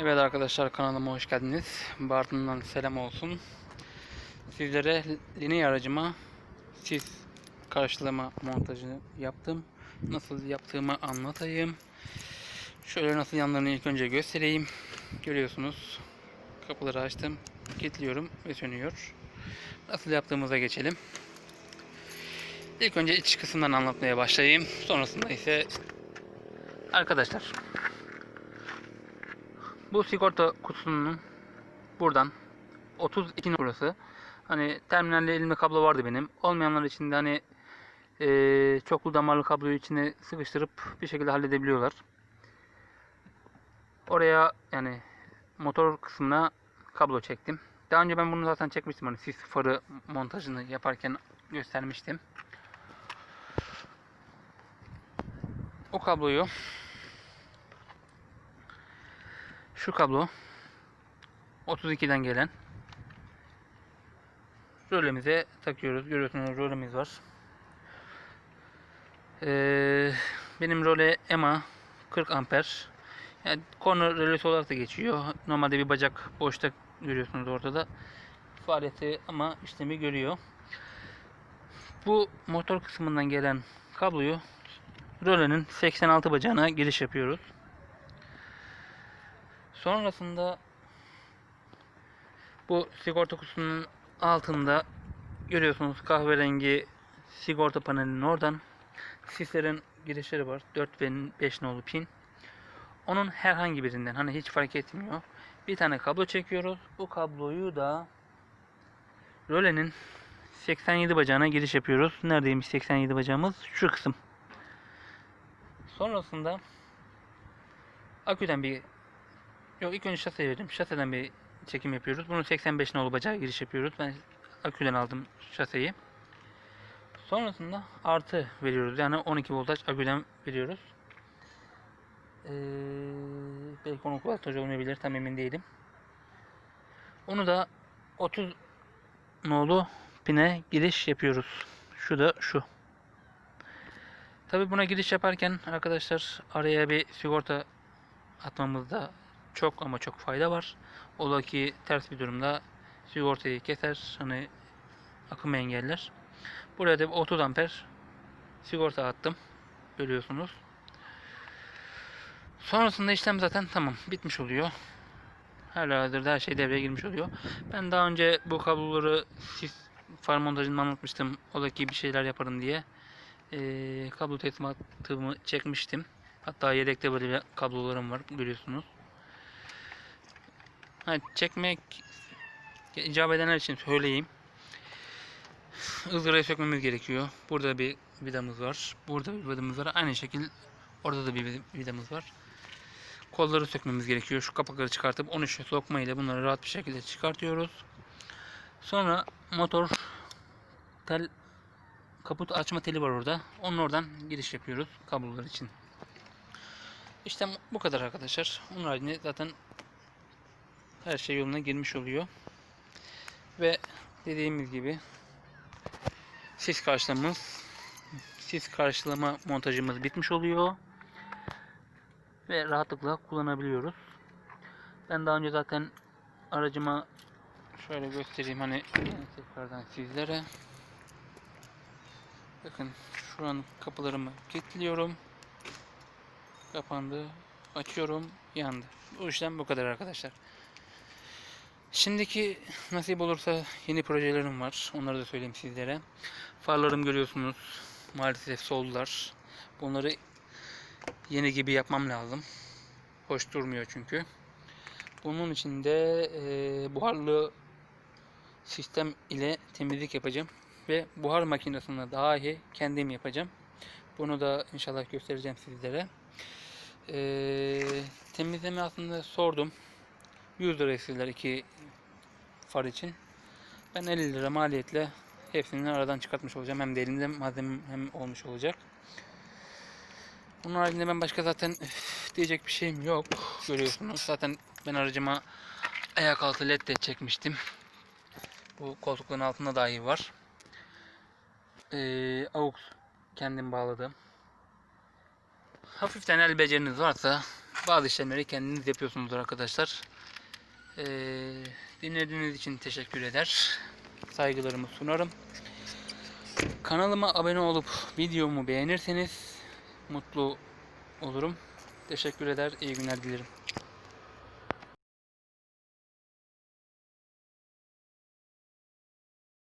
Evet arkadaşlar kanalıma hoş geldiniz. Bartın'dan selam olsun. Sizlere linear aracıma sis karşılama montajını yaptım. Nasıl yaptığımı anlatayım. Şöyle nasıl yanlarını ilk önce göstereyim. Görüyorsunuz. Kapıları açtım. kilitliyorum ve sönüyor. Nasıl yaptığımıza geçelim. İlk önce iç kısımdan anlatmaya başlayayım. Sonrasında ise arkadaşlar bu sigorta kutusunun buradan 32 burası. Hani terminalde elimde kablo vardı benim. Olmayanlar için de hani eee çoklu damarlı kabloyu içine sıkıştırıp bir şekilde halledebiliyorlar. Oraya yani motor kısmına kablo çektim. Daha önce ben bunu zaten çekmiştim. Hani sis farı montajını yaparken göstermiştim. O kabloyu şu kablo 32'den gelen rölemize takıyoruz. Görüyorsunuz rölemiz var. Ee, benim röle EMA 40 amper. Yani corner rölesi olarak da geçiyor. Normalde bir bacak boşta görüyorsunuz ortada. Faaliyeti ama işlemi görüyor. Bu motor kısmından gelen kabloyu rölenin 86 bacağına giriş yapıyoruz. Sonrasında bu sigorta kutusunun altında görüyorsunuz kahverengi sigorta panelinin oradan sislerin girişleri var. 4 ve 5 nolu pin. Onun herhangi birinden hani hiç fark etmiyor. Bir tane kablo çekiyoruz. Bu kabloyu da rölenin 87 bacağına giriş yapıyoruz. Neredeymiş 87 bacağımız? Şu kısım. Sonrasında aküden bir Yok ilk önce şaseye verdim. Şaseden bir çekim yapıyoruz. Bunu 85 nolu bacağa giriş yapıyoruz. Ben aküden aldım şaseyi. Sonrasında artı veriyoruz. Yani 12 voltaj aküden veriyoruz. Ee, belki 10 voltaj olmayabilir. Tam emin değilim. Onu da 30 nolu pine giriş yapıyoruz. Şu da şu. Tabi buna giriş yaparken arkadaşlar araya bir sigorta atmamızda çok ama çok fayda var. Ola ki ters bir durumda sigortayı keser, hani akımı engeller. Buraya da bir 30 amper sigorta attım. Görüyorsunuz. Sonrasında işlem zaten tamam bitmiş oluyor. Halihazırda her şey devreye girmiş oluyor. Ben daha önce bu kabloları sis far montajını anlatmıştım. Ola ki bir şeyler yaparım diye. Ee, kablo teslimatımı çekmiştim. Hatta yedekte böyle kablolarım var görüyorsunuz. Çekmek icap edenler için söyleyeyim. ızgarayı sökmemiz gerekiyor. Burada bir vidamız var. Burada bir vidamız var. Aynı şekilde orada da bir vidamız var. Kolları sökmemiz gerekiyor. Şu kapakları çıkartıp 13 sokma ile bunları rahat bir şekilde çıkartıyoruz. Sonra motor tel kaput açma teli var orada. Onun oradan giriş yapıyoruz kablolar için. İşte bu kadar arkadaşlar. Onun haricinde zaten her şey yoluna girmiş oluyor. Ve dediğimiz gibi sis karşılamamız sis karşılama montajımız bitmiş oluyor. Ve rahatlıkla kullanabiliyoruz. Ben daha önce zaten aracıma şöyle göstereyim hani tekrardan sizlere. Bakın şu an kapılarımı kilitliyorum. Kapandı. Açıyorum. Yandı. Bu işlem bu kadar arkadaşlar. Şimdiki nasip olursa yeni projelerim var. Onları da söyleyeyim sizlere. Farlarım görüyorsunuz. Maalesef soldular. Bunları yeni gibi yapmam lazım. Hoş durmuyor çünkü. Bunun için de e, buharlı sistem ile temizlik yapacağım. Ve buhar makinesini dahi kendim yapacağım. Bunu da inşallah göstereceğim sizlere. E, temizleme aslında sordum. 100 lira istediler iki far için. Ben 50 lira maliyetle hepsini aradan çıkartmış olacağım. Hem de elimde malzemem hem olmuş olacak. Bunun haricinde ben başka zaten diyecek bir şeyim yok. Görüyorsunuz. Zaten ben aracıma ayak altı led de çekmiştim. Bu koltukların altında dahi var. Ee, AUX kendim bağladım. Hafiften el beceriniz varsa bazı işlemleri kendiniz yapıyorsunuzdur arkadaşlar. Ee, dinlediğiniz için teşekkür eder. Saygılarımı sunarım. Kanalıma abone olup videomu beğenirseniz mutlu olurum. Teşekkür eder. İyi günler dilerim.